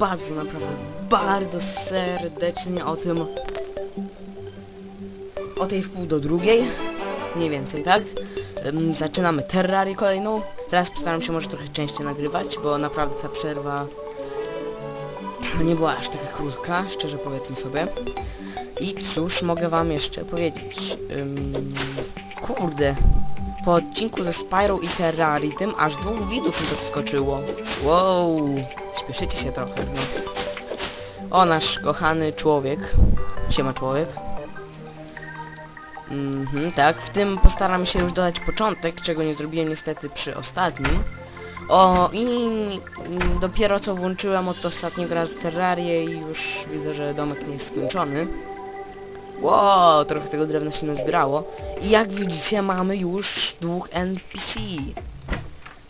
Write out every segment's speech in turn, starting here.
bardzo, naprawdę bardzo serdecznie o tym o tej wpół do drugiej, mniej więcej, tak? Zaczynamy Terrarię kolejną. Teraz postaram się może trochę częściej nagrywać, bo naprawdę ta przerwa nie była aż taka krótka, szczerze powiedzmy sobie. I cóż mogę wam jeszcze powiedzieć? Ym, kurde, po odcinku ze Spyro i Terrarii tym aż dwóch widzów mi to wskoczyło. Wow, śpieszycie się trochę, no. O, nasz kochany człowiek. Siema człowiek. Mhm, tak, w tym postaram się już dodać początek, czego nie zrobiłem niestety przy ostatnim. O, i mm, dopiero co włączyłem od ostatniego razu Terrarię i już widzę, że domek nie jest skończony. Wow, trochę tego drewna się nazbierało. I jak widzicie, mamy już dwóch NPC.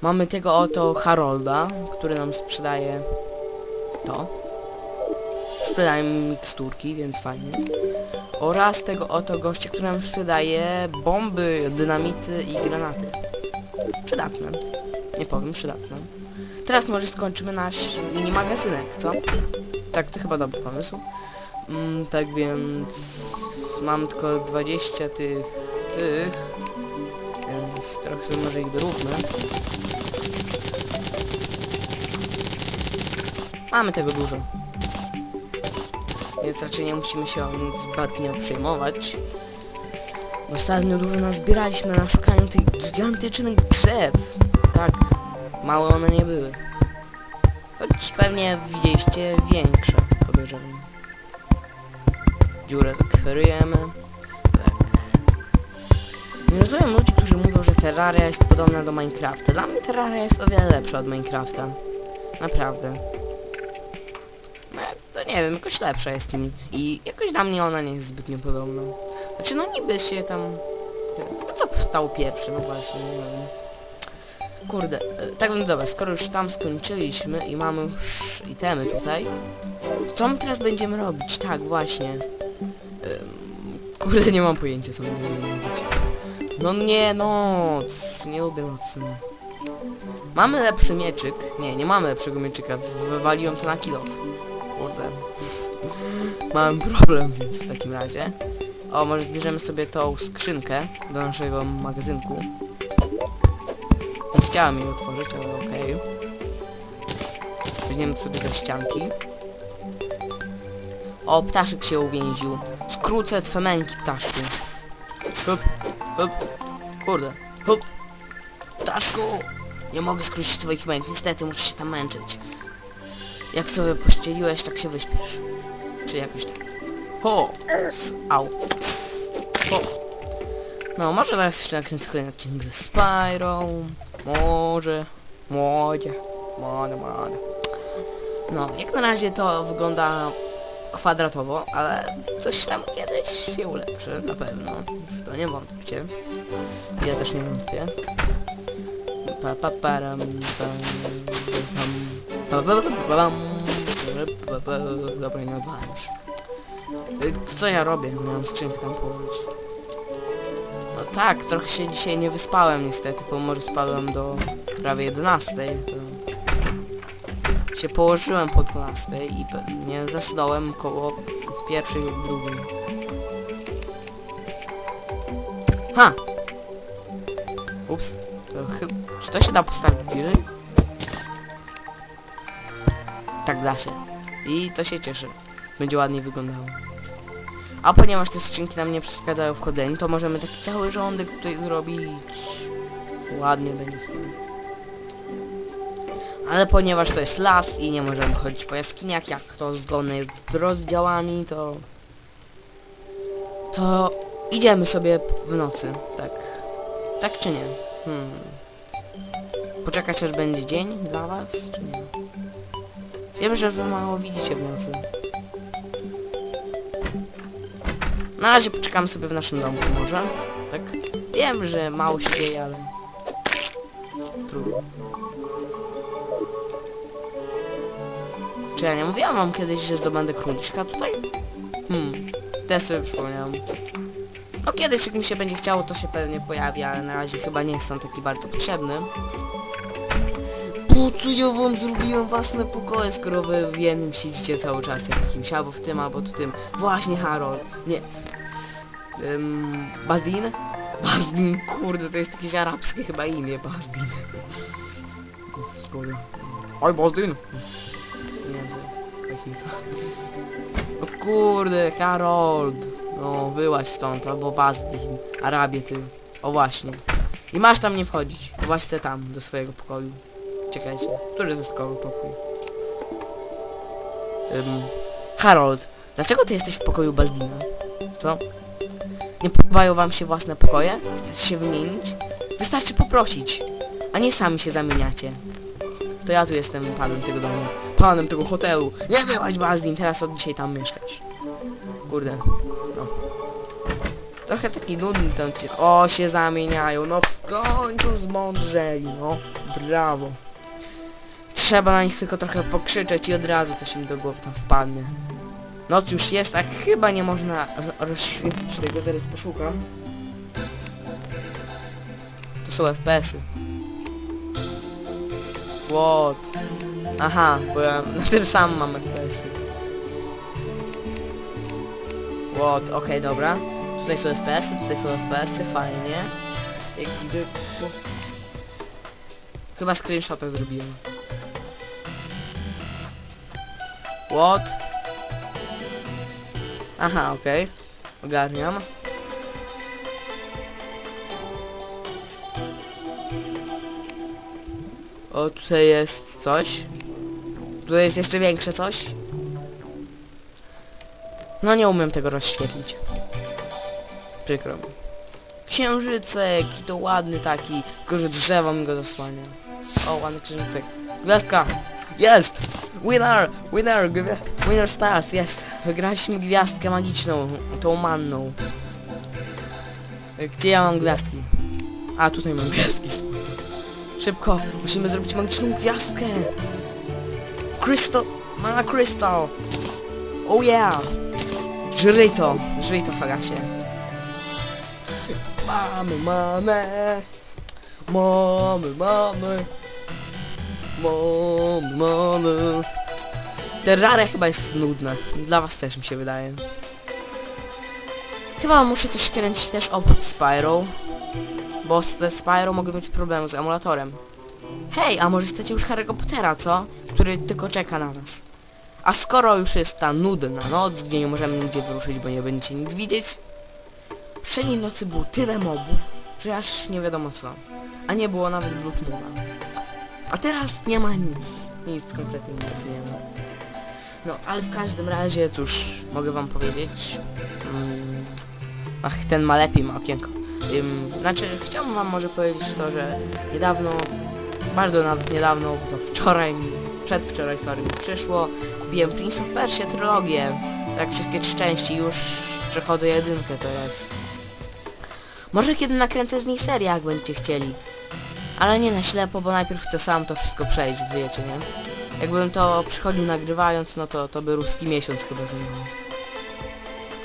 Mamy tego oto Harolda, który nam sprzedaje to. Sprzedaje mi miksturki, więc fajnie. Oraz tego oto gościa, który nam sprzedaje bomby, dynamity i granaty. Przydatne. Nie powiem, przydatne. Teraz może skończymy nasz mini magazynek, co? Tak, to chyba dobry pomysł. Mm, tak więc mam tylko 20 tych, tych, więc trochę sobie może ich dorównę. Mamy tego dużo. Więc raczej nie musimy się nic zbytnio przejmować. Ostatnio dużo nazbieraliśmy na szukaniu tych gigantycznych drzew. Tak, małe one nie były. Choć pewnie widzieliście większe, podejrzewam. Dziurę tak ryjemy. Nie rozumiem ludzi, którzy mówią, że Terraria jest podobna do Minecrafta. Dla mnie Terraria jest o wiele lepsza od Minecrafta. Naprawdę. Nie wiem, jakoś lepsza jest mi. I jakoś dla mnie ona nie jest zbytnio podobna. Znaczy, no niby się tam... No co powstało pierwsze, no właśnie, nie wiem. Kurde, e, tak więc dobra, skoro już tam skończyliśmy i mamy już itemy tutaj, co my teraz będziemy robić? Tak, właśnie. Kurde, nie mam pojęcia, co my będziemy robić. No nie, noc, nie lubię nocy. Mamy lepszy mieczyk. Nie, nie mamy lepszego mieczyka, wywaliłem to na kilo. Kurde. Mam problem, w takim razie. O, może zbierzemy sobie tą skrzynkę do naszego magazynku. Nie chciałem jej otworzyć, ale okej. Weźmiemy sobie ze ścianki. O, ptaszek się uwięził. Skrócę twe męki, ptaszku. Hup, hup. Kurde. Hup. Ptaszku! Nie mogę skrócić twoich męk, niestety musisz się tam męczyć. Jak sobie pościeliłeś, tak się wyśpiesz. Czy jakoś tak. Ho! S au. Ho! No, może zaraz jeszcze nakręcę kolejny odcinek ze Spyro. Może. Młodzie. Młode, młode. No, jak na razie to wygląda kwadratowo, ale coś tam kiedyś się ulepszy, na pewno. Już to nie wątpicie. Ja też nie wątpię. Pa, pa, param, pam, pam, Dobra, nie odwalam już. Y, Co ja robię? Miałem skrzynkę tam położyć. No tak, trochę się dzisiaj nie wyspałem niestety, pomimo że spałem do prawie 11, to się położyłem po 12 i pewnie zasnąłem koło pierwszej lub drugiej. Ha! Ups. To chyb... Czy to się da postawić bliżej? Da się. I to się cieszy. Będzie ładnie wyglądało. A ponieważ te skrzynki nam nie przeszkadzają w chodzeniu, to możemy taki cały rządek tutaj zrobić. Ładnie będzie wtedy. Ale ponieważ to jest las i nie możemy chodzić po jaskiniach, jak to zgodne z rozdziałami, to... To idziemy sobie w nocy, tak. Tak czy nie? Hmm. Poczekać aż będzie dzień dla was, czy nie? Wiem, że wy mało widzicie w nocy. Na razie poczekamy sobie w naszym domku może, tak? Wiem, że mało się dzieje, ale... Trudno. Czy ja nie mówiłam wam kiedyś, że zdobędę króliczka tutaj? Hmm, też sobie przypomniałam. No kiedyś jak mi się będzie chciało, to się pewnie pojawi, ale na razie chyba nie jest on taki bardzo potrzebny. Po co ja wam zrobiłem własne pokoje, skoro wy w jednym siedzicie cały czas jak jakimś, albo w tym, albo w tym. Właśnie Harold. Nie. Um, Bazdin? Bazdin, kurde, to jest jakieś arabskie chyba imię, Bazdin. Kurde. Oj, Bazdin! Nie wiem, co jest. To? No kurde, Harold! No, wyłaź stąd, albo Bazdin. Arabie ty. O właśnie. I masz tam nie wchodzić. Właśnie tam, do swojego pokoju. Czekajcie, który koło pokój? Ym, Harold, dlaczego ty jesteś w pokoju Bazdina? Co? Nie podobają wam się własne pokoje? Chcecie się wymienić? Wystarczy poprosić, a nie sami się zamieniacie. To ja tu jestem panem tego domu, panem tego hotelu. Nie byłaś Bazdin, teraz od dzisiaj tam mieszkasz. Kurde, no. Trochę taki nudny ten odcinek. O, się zamieniają, no w końcu zmądrzeli, no. Brawo. Trzeba na nich tylko trochę pokrzyczeć i od razu coś im do głowy tam wpadnie. Noc już jest, a chyba nie można ro- rozświetlić tego, teraz poszukam. To są FPS-y. What? Aha, bo ja na tym samym mam FPS-y. What? Okej, dobra. Tutaj są FPS-y, tutaj są FPS-y, fajnie. Jak widać... Chyba screenshota zrobiłem. What? Aha, okej. Ogarniam. O, tutaj jest coś. Tutaj jest jeszcze większe coś. No nie umiem tego rozświetlić. Przykro mi. Księżycek, to ładny taki, tylko że drzewo mi go zasłania. O, ładny księżycek. Gwiazdka! Jest! Winner! Winner! Winner Stars, jest! Wygraliśmy gwiazdkę magiczną, tą manną. Gdzie ja mam gwiazdki? A, tutaj mam gwiazdki. Szybko! Musimy zrobić magiczną gwiazdkę! Crystal! Mana Crystal! Oh yeah! Żryj to! Żryj to, Fagasie! Mamy manę! Mamy, mamy! Mamy! Terraria chyba jest nudne. Dla was też mi się wydaje. Chyba muszę coś kręcić też oprócz Spyro. Bo z Spyro mogę mieć problem z emulatorem. Hej, a może chcecie już Harry'ego Pottera, co? Który tylko czeka na was. A skoro już jest ta nudna noc, gdzie nie możemy nigdzie wyruszyć, bo nie będziecie nic widzieć, Poprzedniej nocy było tyle mobów, że aż nie wiadomo co. A nie było nawet Blood Moona. A teraz nie ma nic. Nic, kompletnie nic nie ma. No, ale w każdym razie, cóż, mogę wam powiedzieć. Mm, ach, ten ma lepiej ma okienko. Ym, znaczy, chciałbym wam może powiedzieć to, że niedawno, bardzo nawet niedawno, bo to wczoraj mi, przedwczoraj sorry mi przyszło, kupiłem Prince of Persia trylogię. Tak, wszystkie trzy części, już przechodzę jedynkę teraz. Może kiedy nakręcę z niej serię, jak będziecie chcieli. Ale nie na ślepo, bo najpierw chcę sam to wszystko przejść, wiecie, nie? Jakbym to przychodził nagrywając, no to, to by ruski miesiąc chyba zajmował.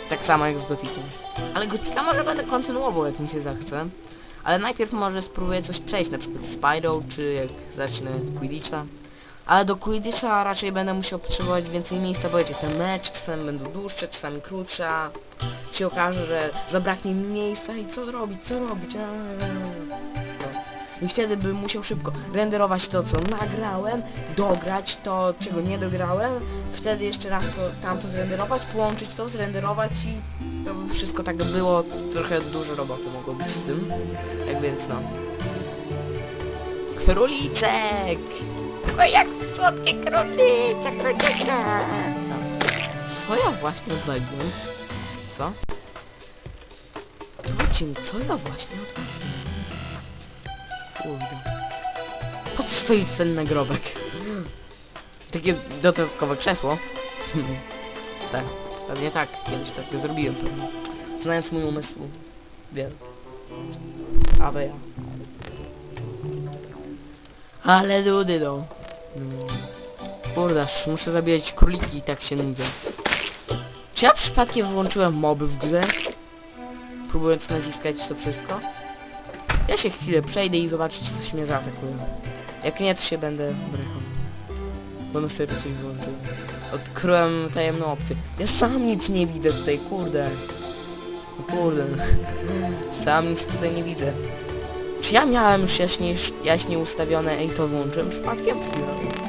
Tak samo jak z Gotikiem. Ale Gotika może będę kontynuował, jak mi się zachce. Ale najpierw może spróbuję coś przejść, na przykład Spyro, czy jak zacznę Quidditcha. Ale do Quidditcha raczej będę musiał potrzebować więcej miejsca, bo wiecie, te mecze czasami będą dłuższe, czasami krótsze, się okaże, że zabraknie mi miejsca i co zrobić, co robić. I wtedy bym musiał szybko renderować to, co nagrałem, dograć to, czego nie dograłem, wtedy jeszcze raz to tamto zrenderować, połączyć to, zrenderować i to by wszystko tak było, trochę dużo roboty mogło być z tym, tak więc no. Króliczek! O, jak słodki króliczek, króliczek! Co ja właśnie odwaliłem? Co? Powiedzcie mi, co ja właśnie odwaliłem? Kurde. Po co stoi ten nagrobek? Takie dodatkowe krzesło? tak, pewnie tak, kiedyś tak zrobiłem pewnie. Znając mój umysł, wiem. Awe ja. Ale dudy no. no. Muszę zabijać króliki i tak się nudzę. Czy ja przypadkiem wyłączyłem moby w grze? Próbując naciskać to wszystko? Się chwilę przejdę i zobaczyć, coś mnie zaatakuje. Jak nie, to się będę brechał. Bo serio coś. Odkryłem tajemną opcję. Ja sam nic nie widzę tutaj, kurde. No kurde. Sam nic tutaj nie widzę. Czy ja miałem już jaśniej ustawione i to włączyłem przypadkiem? Chwilę.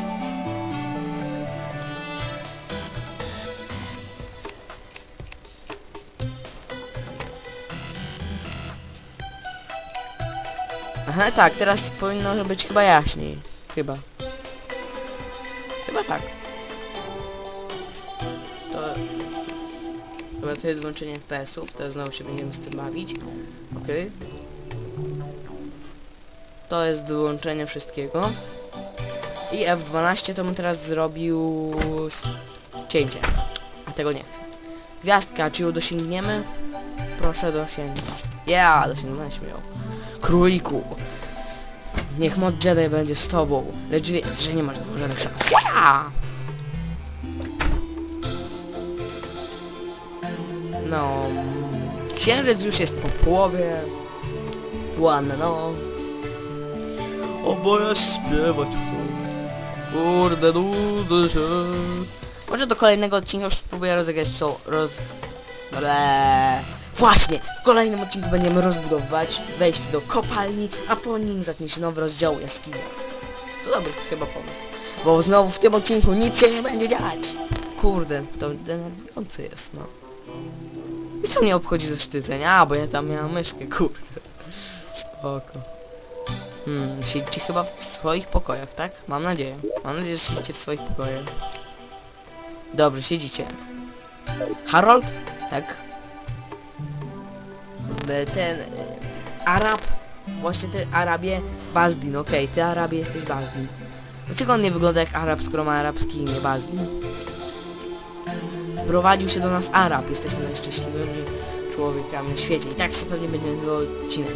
Aha, tak, teraz powinno być chyba jaśniej. Chyba. Chyba tak. To... Chyba to jest włączenie FPS-ów, to znowu się będziemy z tym bawić. Okej. To jest wyłączenie wszystkiego. I F12 to bym teraz zrobił... cięcie. A tego nie chcę. Gwiazdka, czy ją dosięgniemy? Proszę dosięgnąć. Ja, dosięgnąłem śmiał. Króliku. Niech mod Jedi będzie z tobą, lecz wiedz, że nie masz żadnych szans. Ja! No... Księżyc już jest po połowie. Ładna noc. Oboje śpiewać chcą. Kurde, nudzę się. Może do kolejnego odcinka już spróbuję rozegrać co roz... Ble. Właśnie, kolejnym odcinku będziemy rozbudowywać wejście do kopalni, a po nim zacznie się nowy rozdział jaskini. To dobry chyba pomysł. Bo znowu w tym odcinku nic się nie będzie dziać. Kurde, to denerwujące jest, no. I co mnie obchodzi ze sztyceń? A, bo ja tam miałam myszkę, kurde. Spoko. Hmm, siedzicie chyba w swoich pokojach, tak? Mam nadzieję. Mam nadzieję, że siedzicie w swoich pokojach. Dobrze, siedzicie. Harold? Tak. E, Ten... e, Arab? Właśnie ten Arabie... Bazdin, okej, ty Arabie jesteś Bazdin. Dlaczego on nie wygląda jak Arab, skoro ma arabskie imię Bazdin? Wprowadził się do nas Arab, jesteśmy najszczęśliwymi człowiekami na świecie i tak się pewnie będzie nazywał odcinek.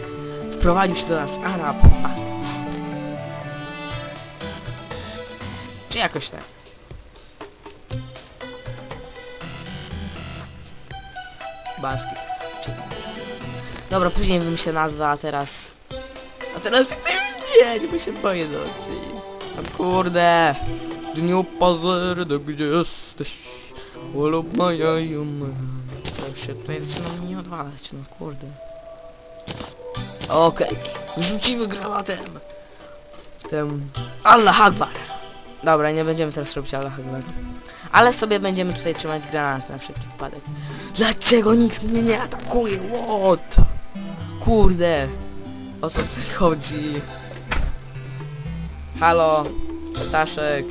Wprowadził się do nas Arab Bazdin. Czy jakoś tak? Basket. Czy... Dobra, później wymyślę nazwę, a teraz... A teraz chcę już dzień, bo się boję nocy. No kurde. Dniu pazerny, gdzie jesteś? Wolą moja juma. To już się tutaj zaczyna mnie odwalać, no kurde. Okej. Rzucimy granatem. Tem... Allah Akbar. Dobra, nie będziemy teraz robić Allah Akbar. Ale sobie będziemy tutaj trzymać granat na wszelki wypadek. Dlaczego nikt mnie nie atakuje? What? Kurde. O co tutaj chodzi? Halo? Ptaszek?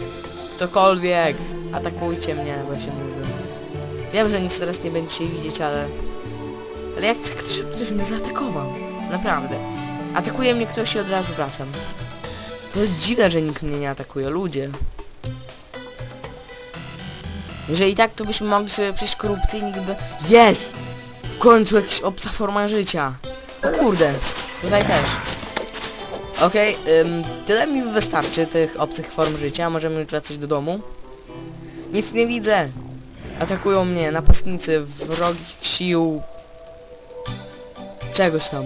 Ktokolwiek? Atakujcie mnie, bo ja się nudzę. Wiem, że nic teraz nie będziecie widzieć, ale... Ale jak żeby ktoś mnie zaatakował. Naprawdę. Atakuje mnie ktoś i od razu wracam. To jest dziwne, że nikt mnie nie atakuje. Ludzie. Jeżeli tak, to byśmy mogli sobie przejść korupcyjnie, gdyby... Jest! W końcu jakaś obca forma życia. O kurde, tutaj też. Okej, ym, tyle mi wystarczy tych obcych form życia. Możemy już wracać do domu. Nic nie widzę. Atakują mnie napastnicy wrogich sił. Czegoś tam.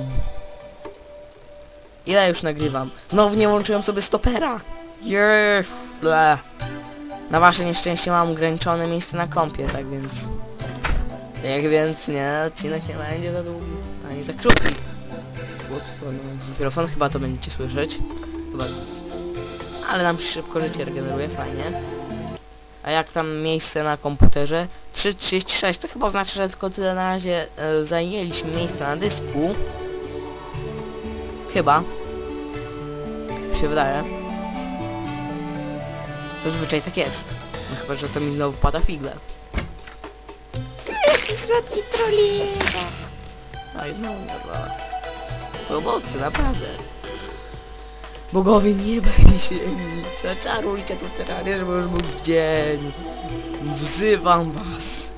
Ile już nagrywam? Znowu nie łączyłem sobie stopera. Ble. Na wasze nieszczęście mam ograniczone miejsce na kompie, tak więc... Jak więc nie, odcinek nie będzie za długi, ani za krótki. Ups, mikrofon chyba to będziecie słyszeć. Chyba Ale nam szybko życie regeneruje, fajnie. A jak tam miejsce na komputerze? 3.36 to chyba oznacza, że tylko tyle na razie e, zajęliśmy miejsce na dysku. Chyba. Się wydaje. Zazwyczaj tak jest. No chyba, że to mi znowu pada figle. Środki trollinga. No i znowu nie odwala. Pomocy, naprawdę. Bogowie nieba i ziemi, zaczarujcie tu terrarię, żeby już był dzień. Wzywam was.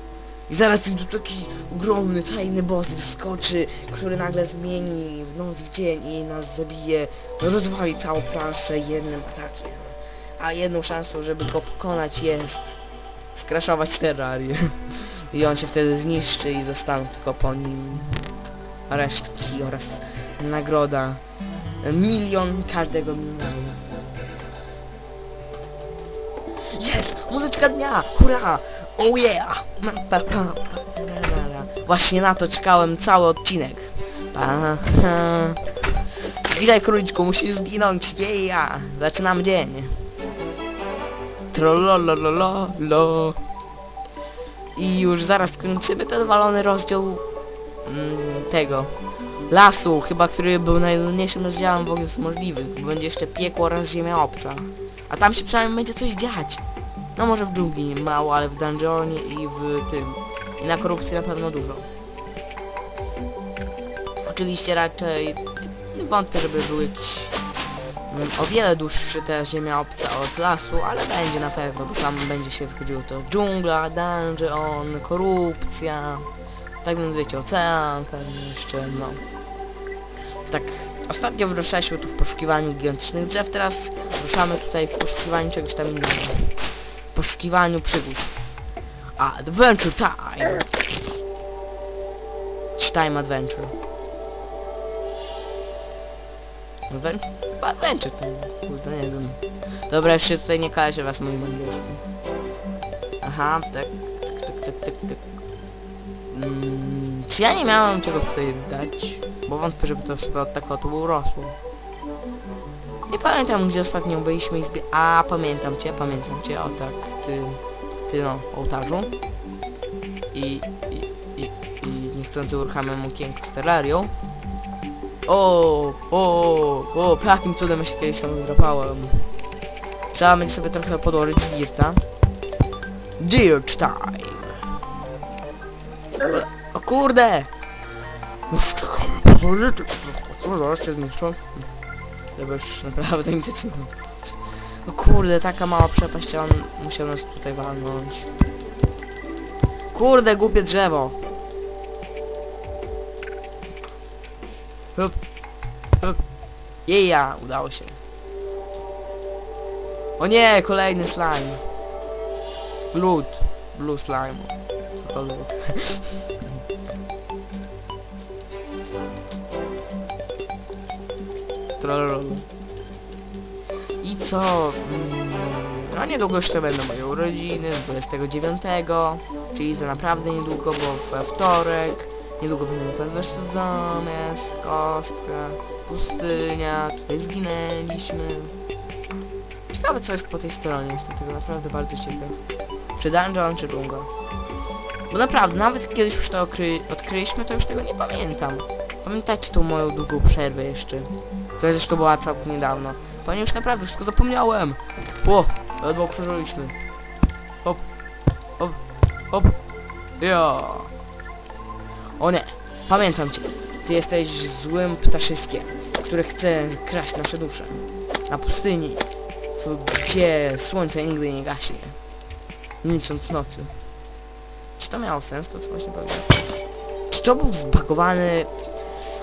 I zaraz tu taki ogromny, tajny boss wskoczy, który nagle zmieni w noc w dzień i nas zabije. Rozwali całą planszę jednym atakiem. A jedną szansą, żeby go pokonać jest skraszować terrarię. I on się wtedy zniszczy i zostaną tylko po nim resztki oraz nagroda milion każdego milionera. Jest! Muzyczka dnia! Hurra! Oh yeah! Pa, pa. Właśnie na to czekałem cały odcinek. Pa. Witaj króliczku, musisz zginąć! Yeah! Zaczynam dzień! I już zaraz kończymy ten walony rozdział mm, tego lasu, chyba który był najtrudniejszym rozdziałem w ogóle z możliwych, będzie jeszcze piekło oraz ziemia obca. A tam się przynajmniej będzie coś dziać. No może w dżungli mało, ale w dungeonie i w tym. I na korupcji na pewno dużo. Oczywiście raczej wątpię, żeby był jakiś mm, o wiele dłuższy ta ziemia obca od lasu, ale będzie na pewno, bo tam będzie się wchodziło to dżungla, dungeon, korupcja, tak więc wiecie, ocean, pewnie jeszcze, no. Tak, ostatnio wyruszaliśmy tu w poszukiwaniu gigantycznych drzew, teraz ruszamy tutaj w poszukiwaniu czegoś tam innego. W poszukiwaniu przygód. Adventure time! Time adventure? Adventure? Adventure time. Kurde, nie wiem. Dobra, jeszcze tutaj nie każe was moim angielskim. Aha, tak, tak, tak, tak, tak, tak. Mm, czy ja nie miałem czego tutaj dać? Bo wątpię, żeby to sobie od tak od urosło. Nie pamiętam, gdzie ostatnio byliśmy i zbie... A, pamiętam cię, pamiętam cię, o tak, ty, ty no, ołtarzu. I, i, i, i niechcący uruchamiam okienko z terrarią. O, o, o, jakim cudem ja się kiedyś tam zdrapałem. Trzeba będzie sobie trochę podłożyć dirta. Dirt time. Kurde! No szczekam, pozwolę ty... Co, zaraz cię zniszczą? Dobra, już naprawdę mi zaczyna odpalać. No kurde, taka mała przepaść, on musiał nas tutaj walnąć. Kurde, głupie drzewo! Hup, hup. Jeja, udało się. O nie, kolejny slime. Blood. Blue slime. Cokolwiek. Trollolol. I co? No niedługo już to będą moje urodziny, 29, czyli za naprawdę niedługo, bo we wtorek. Niedługo będę wezwać zamiast, kostka, pustynia, tutaj zginęliśmy. Ciekawe co jest po tej stronie, jestem tego naprawdę bardzo ciekaw. Czy dungeon, czy dżungla. Bo naprawdę, nawet kiedyś już to odkry odkryliśmy, to już tego nie pamiętam. Pamiętacie tą moją długą przerwę jeszcze? To zresztą była całkiem niedawno. Panie już naprawdę wszystko zapomniałem. Ło, ledwo przeżyliśmy. Hop, hop, hop. Ja. O nie, pamiętam cię. Ty jesteś złym ptaszyskiem, który chce kraść nasze dusze. Na pustyni, gdzie słońce nigdy nie gaśnie. Milcząc nocy. Czy to miało sens, to co właśnie powiedziałem? Czy to był zbagowany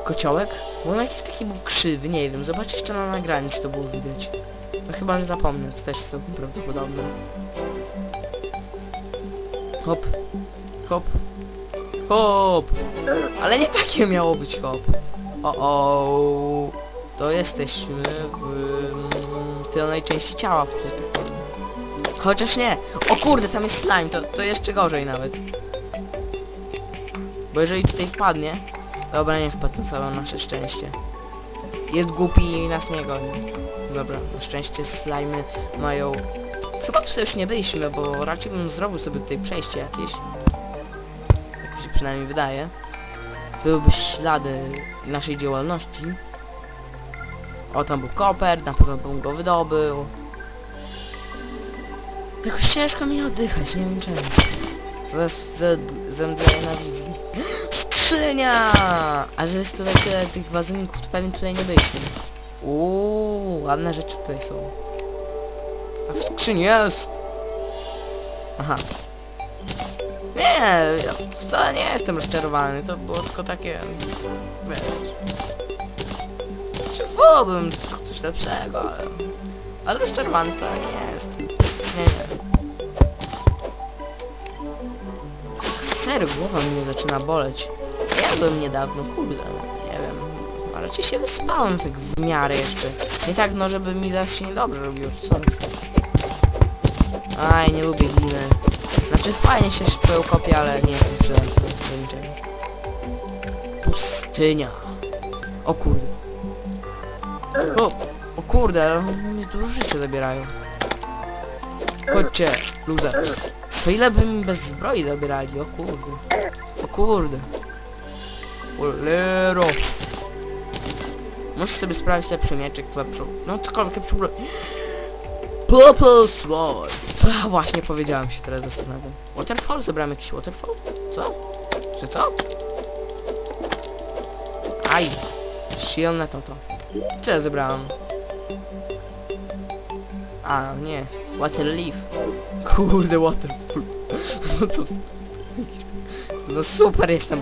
kociołek? Bo on jakiś taki był krzywy, nie wiem. Zobaczcie jeszcze na nagraniu, czy to było widać. No chyba, że zapomnę, to też są prawdopodobne. Hop. Hop. Hop. Ale nie takie miało być hop. O o. To jesteśmy w mm, tylnej części ciała, tak. Chociaż nie. O kurde, tam jest slime, to, to jeszcze gorzej nawet. Bo jeżeli tutaj wpadnie... Dobra, nie wpadł na całe nasze szczęście. Jest głupi i nas nie goni. Dobra, na szczęście slimy mają... Chyba tutaj już nie byliśmy, bo raczej bym zrobił sobie tutaj przejście jakieś. Tak mi się przynajmniej wydaje. Byłyby ślady naszej działalności. O, tam był koper, na pewno bym go wydobył. Jakoś ciężko mi oddychać, nie wiem czemu. Zaraz ze- zemdleję na wizji. Skrzynia! A że jest tutaj tyle tych wazoników, to pewnie tutaj nie byliśmy. Uuu, ładne rzeczy tutaj są. A w skrzyni jest! Aha. Nie, ja wcale nie jestem rozczarowany, to było tylko takie... Wiesz... Czy wolałbym coś lepszego, ale... Ale rozczarowany wcale nie jestem. Nie, nie. Serio, głowa mnie zaczyna boleć. Ja byłem niedawno, kurde, nie wiem. A raczej się wyspałem tak w miarę jeszcze. Nie tak, no żeby mi zaraz się niedobrze robiło czy coś. Aj, nie lubię gliny. Znaczy fajnie się szybko kopie, ale nie jestem przydatny do niczego. Pustynia. O kurde. O, o kurde, ale mi dużo życia zabierają. Chodźcie, losers. To ile by mi bez zbroi zabierali? O kurde. O kurde. Olero. Muszę sobie sprawić lepszy mieczek, lepszą... No cokolwiek, lepszą broń. Purple Sword. A, właśnie powiedziałem się teraz zastanawiam. Waterfall? Zebrałem jakiś waterfall? Co? Czy co? Aj. Silne to to. Co ja zebrałem? A, nie. Water Leaf. Kurde, Waterfall. No co? No super jestem?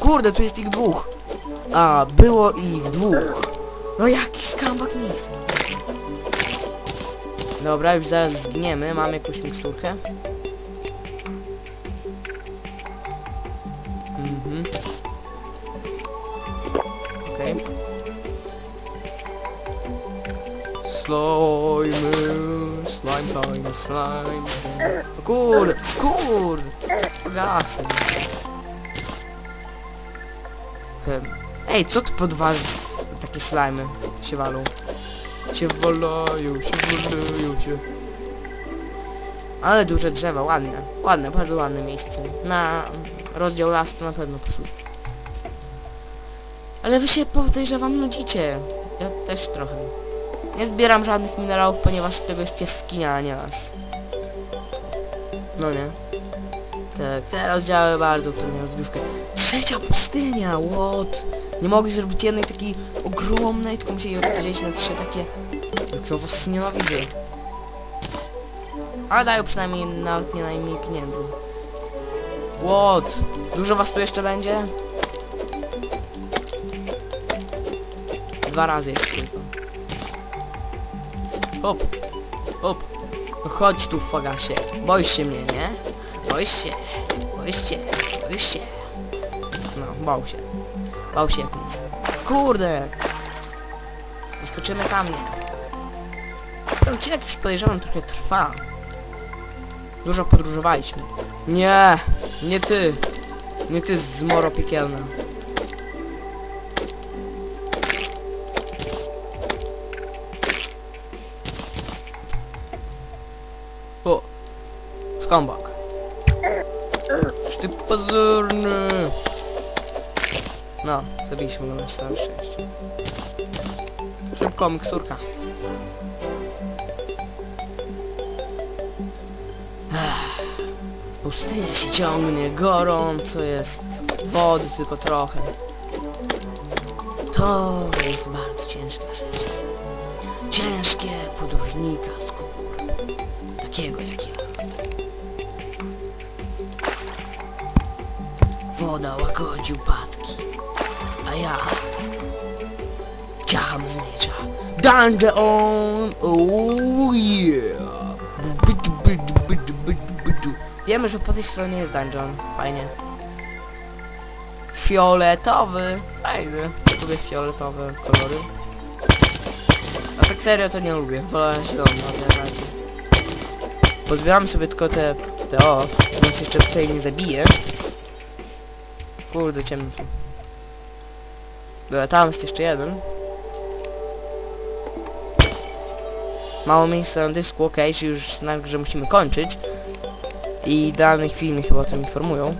Kurde, tu jest ich dwóch. A, było ich dwóch. No jaki skambak nic. Dobra, już zaraz zgniemy. Mamy jakąś miksturkę. Slime, slime time, slime. Kurde, kurde. Pogasem. Em, Ej, co tu pod was takie slimy się walą? Się wolają, się wolają się. Ale duże drzewa, ładne. Ładne, bardzo ładne miejsce. Na rozdział lasu na pewno pasuje. Ale wy się podejrzewam nudzicie. Ja też trochę. Nie zbieram żadnych minerałów, ponieważ tego jest jaskinia, a nie las. No nie. Tak, te rozdziały bardzo trudne rozgrywkę. Trzecia pustynia, what? Nie mogli zrobić jednej takiej ogromnej, tylko musieli rozdzielić na trzy takie... Jak ja was nienawidzę. Ale dają przynajmniej nawet nie najmniej pieniędzy. What? Dużo was tu jeszcze będzie? Dwa razy jeszcze tylko. Hop, hop. No chodź tu, fagasie. Boisz się mnie, nie? Boisz się, boisz się, boisz się. No, bał się. Bał się jak nic. Kurde! Skoczymy tam, nie. Ten odcinek już podejrzewam trochę trwa. Dużo podróżowaliśmy. Nie! Nie ty! Nie ty zmoro piekielna. Skambak. Czy ty pozorny? No, zabiliśmy go na całe szczęście. Szybko, miksturka. Pustynia się ciągnie, gorąco jest, wody tylko trochę. To jest bardzo ciężka rzecz. Ciężkie podróżnika skór. Takiego jak ja. Woda łagodzi upadki, a ja ciacham z miecza. Dungeon! Oh yeah! Wiemy, że po tej stronie jest dungeon. Fajnie. Fioletowy. Fajny. Lubię fioletowe kolory. A tak serio to nie lubię. Wolę zielony o wiele bardziej. Pozbieramy sobie tylko te... te o. Nas jeszcze tutaj nie zabije. Kurde, ciemno. Dobra, tam jest jeszcze jeden. Mało miejsca na dysku, ok, czyli już znak, że musimy kończyć. I danych filmie chyba o tym informują.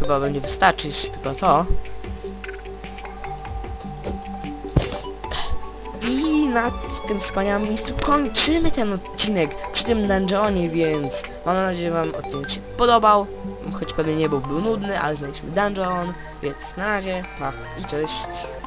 Chyba będzie wystarczyć, tylko to. I na tym wspaniałym miejscu kończymy ten odcinek przy tym dungeonie, więc mam nadzieję, że wam odcinek się podobał. Choć pewnie nie był, był nudny, ale znaleźliśmy dungeon, więc na razie, pa i cześć.